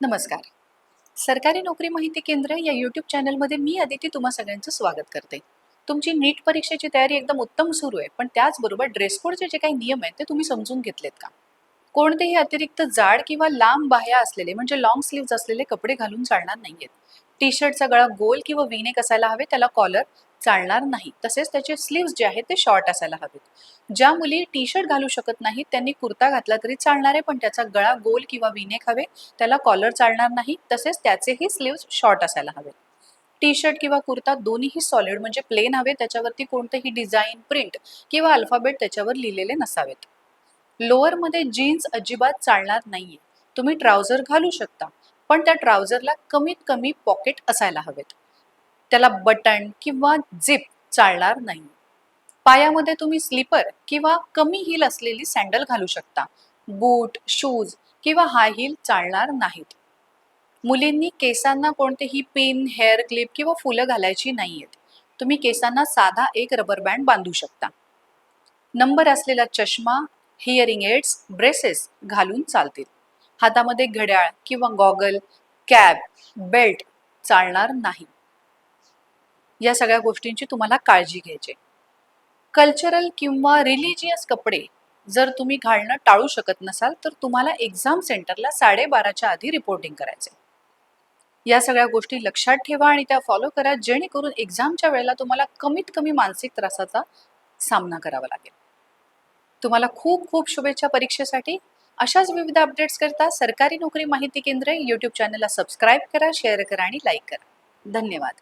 नमस्कार. सरकारी नोकरी माहिती केंद्र या यूट्यूब चॅनलमध्ये मी अदिती तुम्हा सगळ्यांचं स्वागत करते. तुमची नीट परीक्षेची तयारी एकदम उत्तम सुरू आहे पण त्याचबरोबर ड्रेस कोडचे जे काही नियम आहेत ते तुम्ही समजून घेतलेत का? कोणतेही अतिरिक्त जाड किंवा लांब बाह्या असलेले म्हणजे लॉंग स्लीव्ज असलेले कपडे घालून चालणार नाहीयेत. टी शर्टचा गळा गोल किंवा विनेक असायला हवे त्याला कॉलर चालणार नाही. तसेच त्याचे स्लीव्स जे आहेत ते शॉर्ट असायला हवेत. ज्या मुली टी शर्ट घालू शकत नाहीत त्यांनी कुर्ता घातला तरी चालणार आहे पण त्याचा गळा गोल किंवा विनेक हवे त्याला कॉलर चालणार नाही तसेच त्याचेही स्लीव्स शॉर्ट असायला हवे. टी शर्ट किंवा कुर्ता दोन्हीही सॉलिड म्हणजे प्लेन हवे त्याच्यावरती कोणतेही डिझाईन प्रिंट किंवा अल्फाबेट त्याच्यावर लिहिलेले नसावेत. लोअरमध्ये जीन्स अजिबात चालणार नाहीये. तुम्ही ट्राउझर घालू शकता. पण त्या ट्राउझरला कमीत कमी पॉकेट असायला हवेत. त्याला बटन किंवा झिप चालणार नाही. पायामध्ये तुम्ही स्लीपर किंवा कमी हिल असलेली सँडल घालू शकता. बूट शूज किंवा हाय हिल चालणार नाहीत. मुलींनी केसांना कोणतेही पिन हेअर क्लिप किंवा फुलं घालायची नाही आहेत तुम्ही केसांना साधा एक रबर बँड बांधू शकता. नंबर असलेला चष्मा हिअरिंग एड्स ब्रेसेस घालून चालतील. हातामध्ये घड्याळ किंवा गॉगल कॅब बेल्ट चालणार नाही. या सगळ्या गोष्टींची तुम्हाला काळजी घ्यायची कल्चरल किंवा रिलिजियस कपडे जर तुम्ही घालणं टाळू शकत नसाल तर तुम्हाला एक्झाम सेंटरला साडेबाराच्या आधी रिपोर्टिंग करायचे या सगळ्या गोष्टी लक्षात ठेवा आणि त्या फॉलो करा जेणेकरून एक्झामच्या वेळेला तुम्हाला कमीत कमी मानसिक त्रासाचा सामना करावा लागेल. तुम्हाला खूप खूप शुभेच्छा परीक्षेसाठी. अशाच विविध अपडेट्स करता सरकारी नोकरी माहिती केंद्र यूट्यूब चॅनलला सबस्क्राईब करा शेअर करा आणि लाईक करा. धन्यवाद.